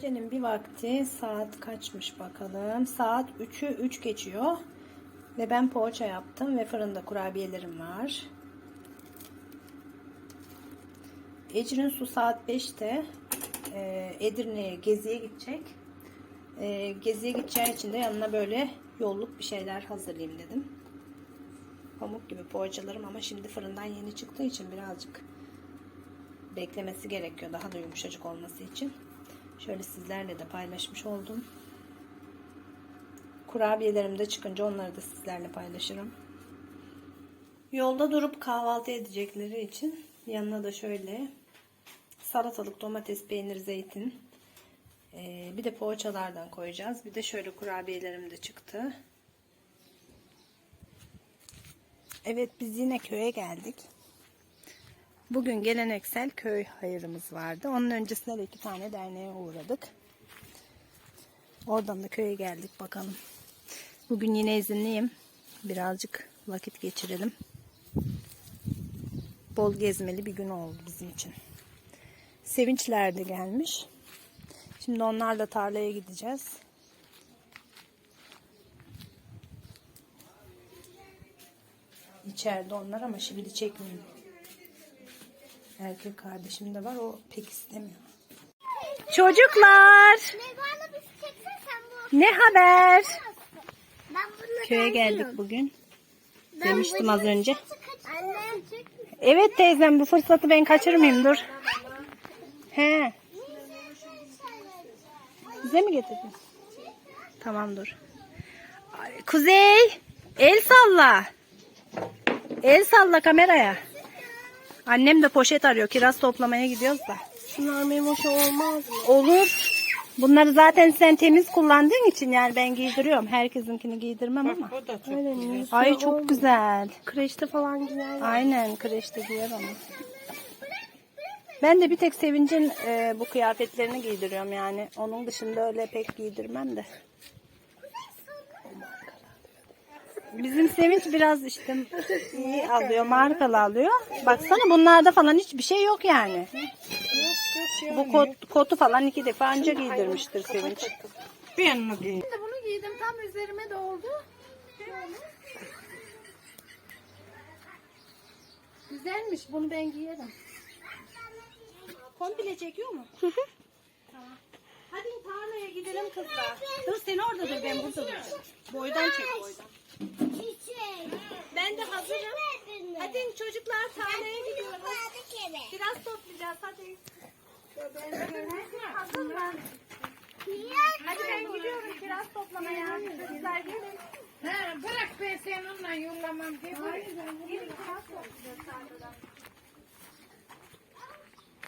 Gecenin bir vakti saat kaçmış bakalım. Saat 3'ü 3 geçiyor. Ve ben poğaça yaptım ve fırında kurabiyelerim var. Ecrin su saat 5'te e, Edirne'ye geziye gidecek. E, geziye gideceği için de yanına böyle yolluk bir şeyler hazırlayayım dedim. Pamuk gibi poğaçalarım ama şimdi fırından yeni çıktığı için birazcık beklemesi gerekiyor daha da yumuşacık olması için. Şöyle sizlerle de paylaşmış oldum. Kurabiyelerim de çıkınca onları da sizlerle paylaşırım. Yolda durup kahvaltı edecekleri için yanına da şöyle salatalık, domates, peynir, zeytin ee, bir de poğaçalardan koyacağız. Bir de şöyle kurabiyelerim de çıktı. Evet biz yine köye geldik. Bugün geleneksel köy hayırımız vardı. Onun öncesinde de iki tane derneğe uğradık. Oradan da köye geldik bakalım. Bugün yine izinliyim. Birazcık vakit geçirelim. Bol gezmeli bir gün oldu bizim için. Sevinçler de gelmiş. Şimdi onlarla tarlaya gideceğiz. İçeride onlar ama şimdi çekmeyeyim. Erkek kardeşim de var. O pek istemiyor. Çocuklar ne haber? Köye geldik bugün. Demiştim az önce. Evet teyzem bu fırsatı ben kaçırmayayım dur. He. Bize mi getirdin? Tamam dur. Kuzey el salla. El salla kameraya. Annem de poşet arıyor. Kiraz toplamaya gidiyoruz da. Şunlar memoşa olmaz mı? Olur. Bunları zaten sen temiz kullandığın için yani ben giydiriyorum. Herkesinkini giydirmem ama. Aynen. Ay çok güzel. Kreşte falan giyer. Aynen kreşte giyer onu. Ben de bir tek Sevinç'in e, bu kıyafetlerini giydiriyorum yani. Onun dışında öyle pek giydirmem de. Bizim Sevinç biraz işte iyi alıyor, markalı alıyor. Baksana bunlarda falan hiçbir şey yok yani. Bu kot, kotu falan iki defa önce giydirmiştir Sevinç. Bir yanına giyin. Şimdi bunu giydim tam üzerime de oldu. Güzelmiş bunu ben giyerim. Komple çekiyor mu? Tamam. Hadi tarlaya gidelim kızlar. Dur sen orada dur ben burada duracağım. Boydan çek boydan. Çiçek. Ben de hazırım. Hadi çocuklar tarlaya gidiyoruz. Biraz toplayacağız hadi. Hazır mı? Hadi ben gidiyorum kiraz toplamaya. Sizler gelin. Ha, bırak ben seninle yollamam diye. Gelin kiraz toplayacağız tarlada.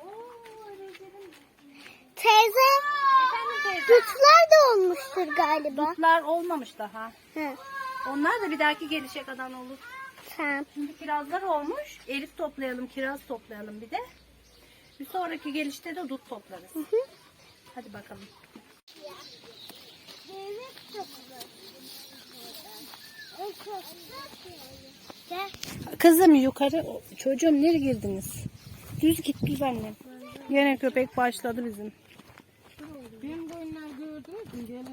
Oo, Recep'im. Teyze. Dutlar da olmuştur galiba. Dutlar olmamış daha. Hı. Onlar da bir dahaki gelişe kadar olur. Tamam. Şimdi kirazlar olmuş. Elif toplayalım, kiraz toplayalım bir de. Bir sonraki gelişte de dut toplarız. Hadi bakalım. Kızım yukarı. Çocuğum nereye girdiniz? Düz git düz annem. Yine köpek başladı bizim. Ben boyunlar gördünüz mü?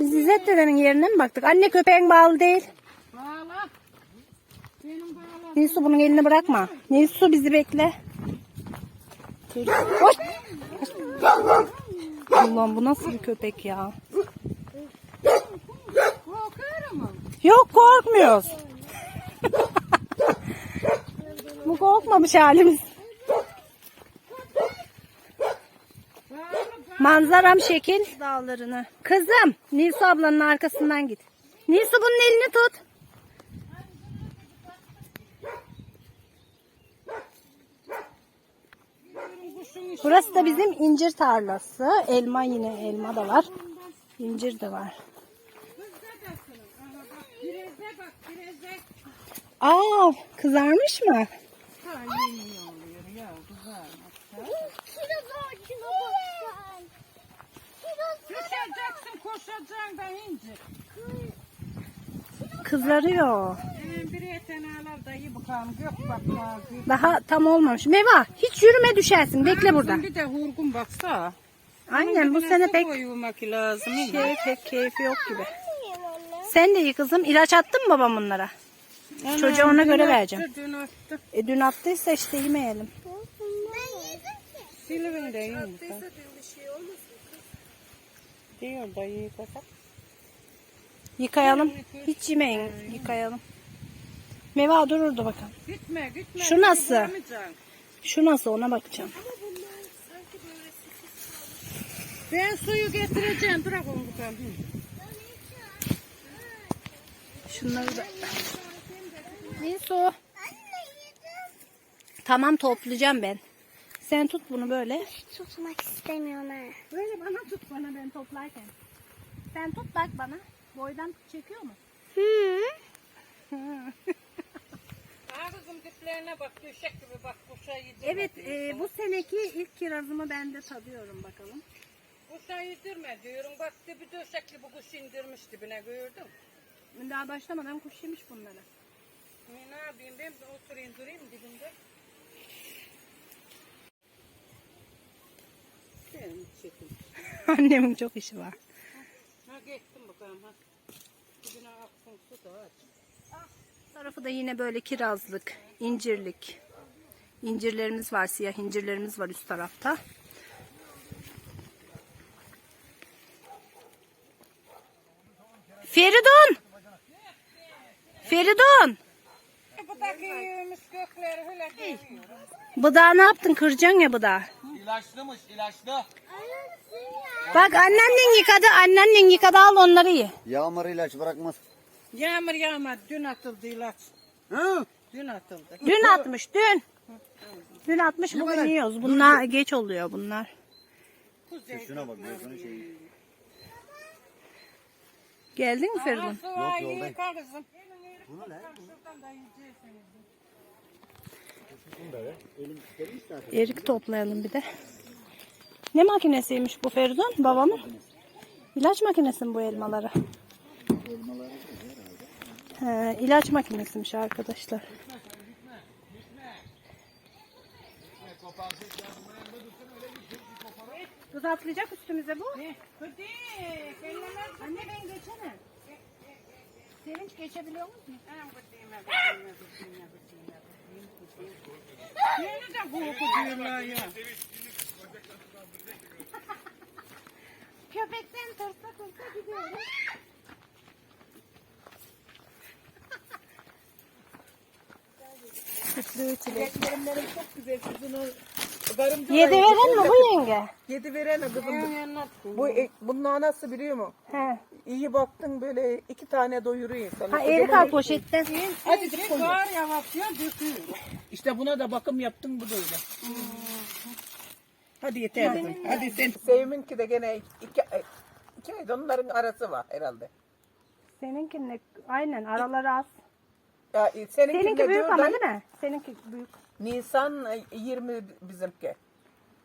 Biz İzzet dedenin yerine mi baktık? Anne köpeğin bağlı değil. Nilsu bunun elini bırakma. Nilsu bizi bekle. Hoş. Allah'ım bu nasıl bir köpek ya? Yok korkmuyoruz. bu korkmamış halimiz. Manzaram şekil dağlarını. Kızım Nilsu ablanın arkasından git. Nilsu bunun elini tut. Burası da bizim incir tarlası. Elma yine elma da var. İncir de var. Aa kızarmış mı? Ha yeni oluyor ya güzel. Kiraz ağacına bak sen. Kiraz Düşeceksin koşacaksın da ince. Kızarıyor. Hemen bir yetene alar da iyi bakalım. Gök bak ya. gök. Daha tam olmamış. Meva hiç yürüme düşersin. Bekle burada. Bir de hurgun baksa. Annem bu sene pek Koyulmak lazım. şey pek keyfi yok gibi. Sen de iyi kızım. İlaç attın mı babam bunlara? Çocuğa ona göre vereceğim. Dün attı. E dün attıysa işte yemeyelim. Ben yedim ki. Silivin de iyi. Diyor da iyi kasak. Yıkayalım. Hiç yemeyin. Yıkayalım. Meva dururdu bakalım. Gitme gitme. Şu nasıl? Yapamayacaksın. Şu nasıl ona bakacağım. Ben suyu getireceğim. Bırak onu bakalım. Şunları da. Yedim. Tamam toplayacağım ben. Sen tut bunu böyle. Tutmak istemiyorum ha. Böyle bana tut bana ben toplarken. Sen tut bak bana. Boydan çekiyor mu? Hı. Aa kızım diplerine bak. Düşek gibi bak. Kuşa yedirme. Evet e, bu seneki ilk kirazımı ben de tadıyorum bakalım. Kuşa yedirme diyorum. Bak dibi döşek gibi kuş indirmiş dibine gördün. Daha başlamadan kuş yemiş bunları. Ne yapayım ben de oturayım durayım dibinde. Sen çekin. Annemin çok işi var. Ha geçtim bakalım ha. Dibine aksın su da aç. Tarafı da yine böyle kirazlık, incirlik. İncirlerimiz var, siyah incirlerimiz var üst tarafta. Feridun! Feridun! Bıdağı ne yaptın? Kıracaksın ya bıdağı. İlaçlımış, ilaçlı. Bak anneannen yıkadı, anneannen yıkadı al onları ye. Yağmur ilaç bırakmaz. Yağmur yağmadı. Dün atıldı ilaç. Hı? Dün atıldı. Dün atmış, dün. Dün atmış, bugün yiyoruz. Bunlar geç oluyor bunlar. Kuzey. Şuna bak, gözünü şey. Geldin mi Feridun? Var yoldayım. Bunu ne? Erik toplayalım bir de. Ne makinesiymiş bu Feridun? Babamın. İlaç makinesi mi bu elmaları? He, ilaç makinesiymiş arkadaşlar. Tuz atlayacak üstümüze bu. Hadi. Anne ben geçemem. Sevinç geçebiliyor musun? Yeni de koku diyorlar ya. Köpekten tırsa tırsa gidiyorum. Sütlü çilek. Yedi veren mi bu yenge? Yedi verene kızım. Bu e- bunun anası biliyor mu? He. İyi baktın böyle iki tane doyuruyor sana. Ha erik al poşetten. Azıcık koy. Kar yavaşlıyor döküyor. İşte buna da bakım yaptın bu böyle. Hadi yeter kızım. Hadi sen. Sevim'inki de gene iki, iki ay onların arası var herhalde. Seninki aynen araları az. Ya, e, seninki, Seninki de büyük dört ama değil mi? Seninki büyük. Nisan e, 20 bizimki.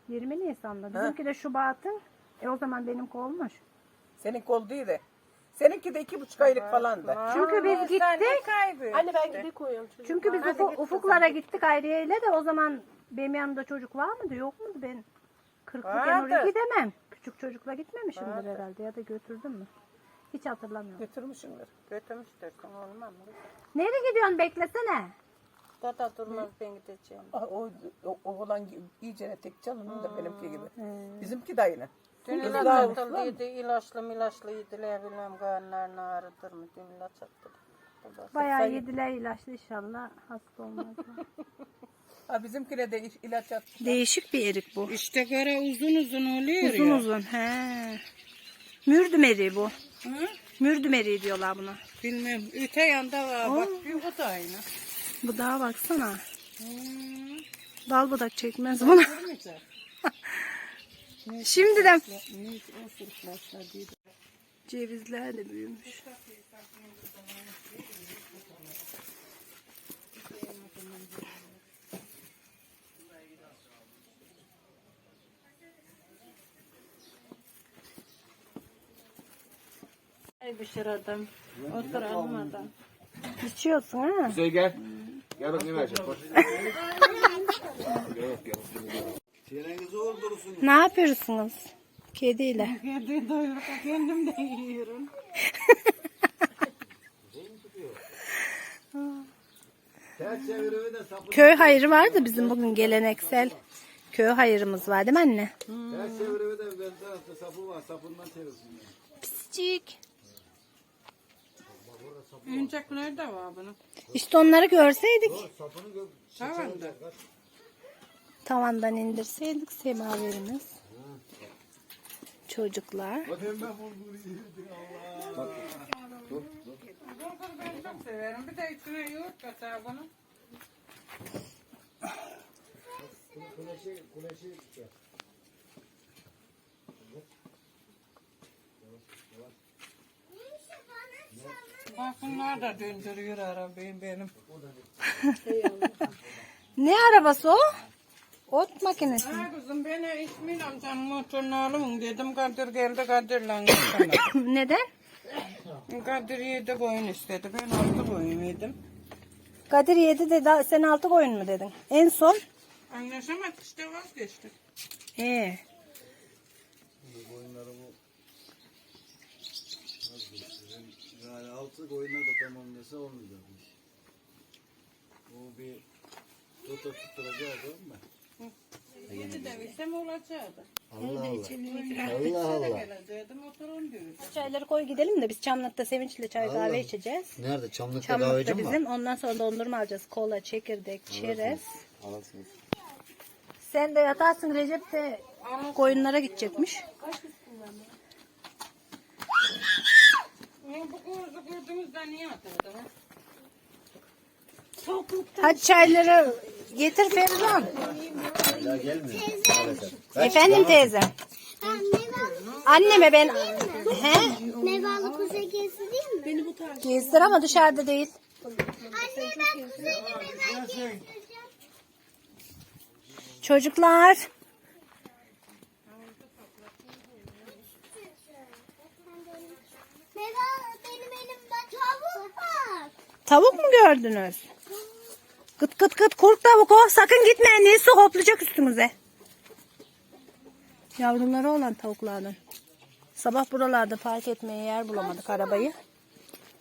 20 Nisan'da. Bizimki de Şubat'ın. E o zaman benimki olmuş. Seninki oldu değil de. Seninki de iki buçuk aylık falandı. Çünkü biz gittik. Anne ben gidip koyuyorum. Çünkü biz ufu- ufuklara gittik Hayriye ile de o zaman benim yanımda çocuk var mıydı yok muydu ben? Kırklıken oraya Vardı. gidemem. Küçük çocukla gitmemişimdir herhalde ya da götürdüm mü? Hiç hatırlamıyorum. Götürmüşsündür. Götürmüştür olmam mı? Nereye gidiyorsun beklesene. Dada durmaz ben gideceğim. Ah, O, o, o olan iyice tek canının da benimki gibi. Bizimki de aynı. Dün Kız ilaç daha atıldıydı, ilaçlı milaçlı yediler bilmem karnlarını ağrıtır mı? Dün ilaç da- Bayağı yediler ilaçlı inşallah hasta olmaz. Ha bizimkine de ilaç at. Değişik bir erik bu. İşte kara uzun uzun oluyor Uzun ya. uzun. He. Mürdüm eriği bu. Hı? Mürdüm eriği diyorlar buna. Bilmem. Öte yanda var. Bak bir o da aynı. Bu daha baksana. Hı. Dal budak çekmez buna. Şimdiden Cevizler de büyümüş. Ay bir adam. Oturalım adam. İçiyorsun ha? Hüseyin gel. Gel bak ne vereceğim. Bak. Gel bak gel. Çenenizi oldurursunuz. Ne yapıyorsunuz? Kediyle. Kendi doyururken kendim de yiyorum. Ters çeviriyor da sapı. Köy hayırı vardı bizim bugün geleneksel. Köy hayırımız var değil mi anne? Ters çeviriyor da ben tarafta sapı var. Sapından çevirsin. Pisicik. Oyuncaklar da var bunun. İşte onları görseydik. Sapını gör. Tamam da. Tavandan indirseydik semaverimiz. Çocuklar. Ben çok severim. Bir de içine yoğurt katar bunu. Kuleşi, kuleşi. Bak bunlar da döndürüyor arabayı benim. Ne arabası o? Ot makinesi. Ha kızım beni İsmail amcanın motorunu alın dedim. Kadir geldi Kadir'le gittim. Neden? Kadir yedi koyun istedi. Ben altı koyun yedim. Kadir yedi de daha, sen altı koyun mu dedin? En son? Anlaşamadık işte vazgeçtik. Ee, Bu koyunları bu. Yani altı koyunlar da tamamlasa olmayacakmış. Bu bir tuta tutturacağı ama. Yedi de bilsem olacaktı. Allah Allah. Allah Allah. Çayları koy gidelim de biz Çamlık'ta Sevinç'le çay kahve içeceğiz. Nerede? Çamlıkta Çamlık'ta kahveci mi var? bizim. Ondan sonra dondurma alacağız. Kola, çekirdek, çerez. Alasınız. Sen de yatarsın Recep de koyunlara gidecekmiş. Ya bu kuruzu kurduğumuzda niye atıldı? ha? Hadi çayları getir Ferizan. Ya gelmiyor. Maalesef. Efendim teyze. Ben meyvalı, Anneme ben... He? meyvalı kuzey gezdireyim mi? Beni bu tarz. Gezdir ama dışarıda değil. Anne ben kuzeyde meyve gezdireceğim. Çocuklar. Meyve benim elimde tavuk var. Tavuk mu gördünüz? Kıt kıt kıt kurt tavuk o. Sakın gitmeyin. Neyse hoplayacak üstümüze. Yavruları olan tavuklardan. Sabah buralarda park etmeye yer bulamadık arabayı.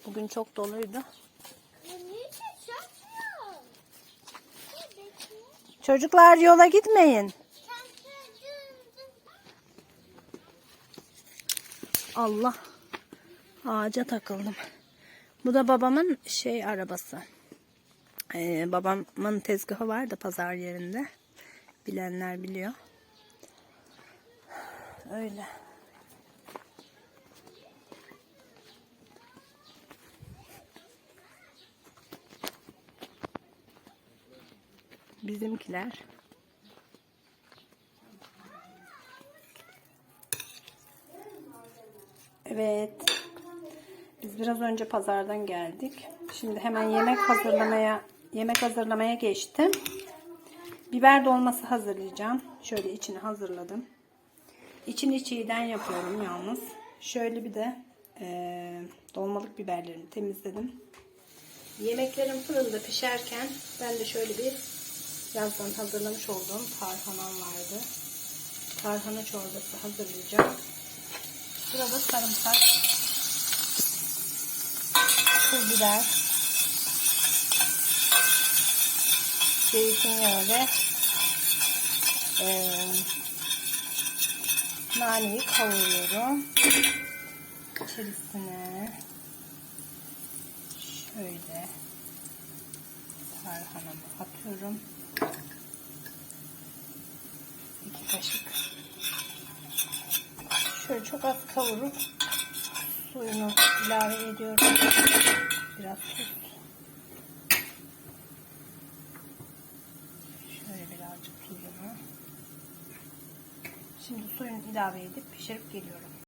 Bugün çok doluydu. Çocuklar yola gitmeyin. Allah. Ağaca takıldım. Bu da babamın şey arabası. Ee, babamın tezgahı var da pazar yerinde. Bilenler biliyor. Öyle. Bizimkiler. Evet. Biz biraz önce pazardan geldik. Şimdi hemen yemek hazırlamaya yemek hazırlamaya geçtim. Biber dolması hazırlayacağım. Şöyle içini hazırladım. İçini çiğden yapıyorum yalnız. Şöyle bir de eee, dolmalık biberlerimi temizledim. Yemeklerim fırında pişerken ben de şöyle bir yazdan hazırlamış olduğum tarhanam vardı. Tarhana çorbası hazırlayacağım. Burada sarımsak, pul biber, zeytinyağı ve eee naneyi kavuruyorum. İçerisine şöyle tarhanamı atıyorum. İki kaşık. Şöyle çok az kavurup suyunu ilave ediyorum. Biraz tuz. Şöyle birazcık tuzunu. Şimdi suyunu ilave edip pişirip geliyorum.